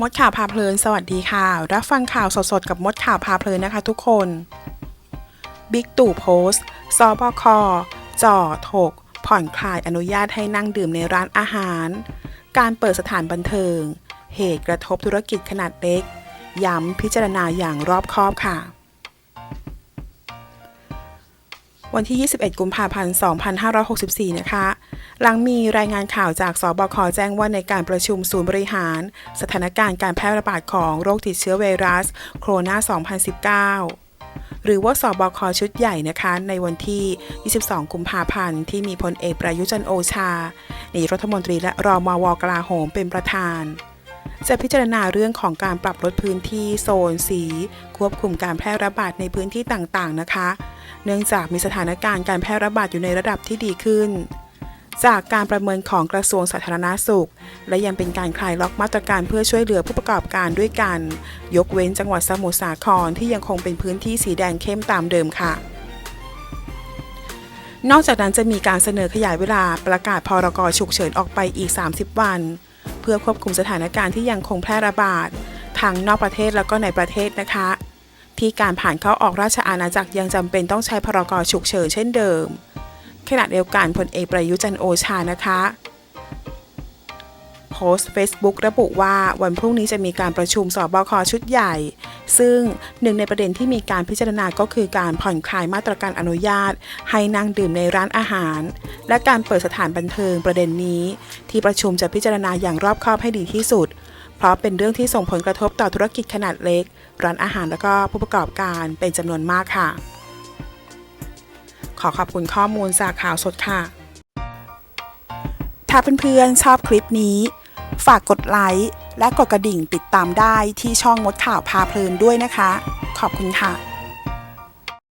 มดข่าวพาเพลิน สวัสดีค่ะ รับฟังข่าวสดๆ กับมดข่าวพาเพลินนะคะทุกคน บิ๊กตู่โพสต์สบคจ่อถก ผ่อนคลายอนุญาตให้นั่งดื่มในร้านอาหาร การเปิดสถานบันเทิง เหตุกระทบธุรกิจขนาดเล็ก ย้ำพิจารณาอย่างรอบคอบค่ะ วันที่ 21 กุมภาพันธ์ 2564 นะคะ หลังมีรายงานข่าวจากสบคแจ้งว่าในการประชุมศูนย์บริหาร สถานการณ์การแพร่ระบาดของโรคติดเชื้อไวรัสโคโรนา 2019หรือว่าสบคชุดใหญ่นะคะ ในวันที่ 22 กุมภาพันธ์ ที่มีพลเอกประยุจันโอชานายรัฐมนตรีและรอมวกลาโหมเป็นประธาน จะพิจารณาเรื่องของการปรับลดพื้นที่โซนสี ควบคุมการแพร่ระบาดในพื้นที่ต่างๆนะคะ เนื่องจากมีสถานการณ์การแพร่ระบาดอยู่ในระดับที่ดีขึ้น จากการประเมินของกระทรวงสาธารณาสุข และยังเป็นการคลายล็อกมาตรการเพื่อช่วยเหลือผู้ประกอบการด้วยกัน ยกเว้นจังหวัดสมุทรสาครที่ยังคงเป็นพื้นที่สีแดงเข้มตามเดิมค่ะ นอกจากนั้นจะมีการเสนอขยายเวลาประกาศพรกฉุกเฉินออกไปอีก 30 วัน เพื่อควบคุมสถานการณ์ที่ยังคงแพร่ระบาดทั้งนอกประเทศแล้วก็ในประเทศนะคะ ที่การผ่านเข้าออกราชอาณาจักรยังจำเป็นต้องใช้พรกฉุกเฉินเช่นเดิม ขณะเดียวกันพลเอกประยุจันโอชานะคะโพสต์ Facebook ระบุว่าวันพรุ่งนี้จะมีการประชุมสบคชุดใหญ่ ซึ่งหนึ่งในประเด็นที่มีการพิจารณาก็คือการผ่อนคลายมาตรการอนุญาต ให้นั่งดื่มในร้านอาหาร และการเปิดสถานบันเทิงประเด็นนี้ ที่ประชุมจะพิจารณาอย่างรอบคอบให้ดีที่สุด เพราะเป็นเรื่องที่ส่งผลกระทบต่อธุรกิจขนาดเล็ก ร้านอาหารและก็ผู้ประกอบการเป็นจำนวนมากค่ะ ขอขอบคุณข้อมูลจากข่าวสดค่ะ ถ้าเพื่อนๆชอบคลิปนี้ ฝากกดไลค์และกดกระดิ่งติดตามได้ที่ช่องมดข่าวพาเพลินด้วยนะคะ ขอบคุณค่ะ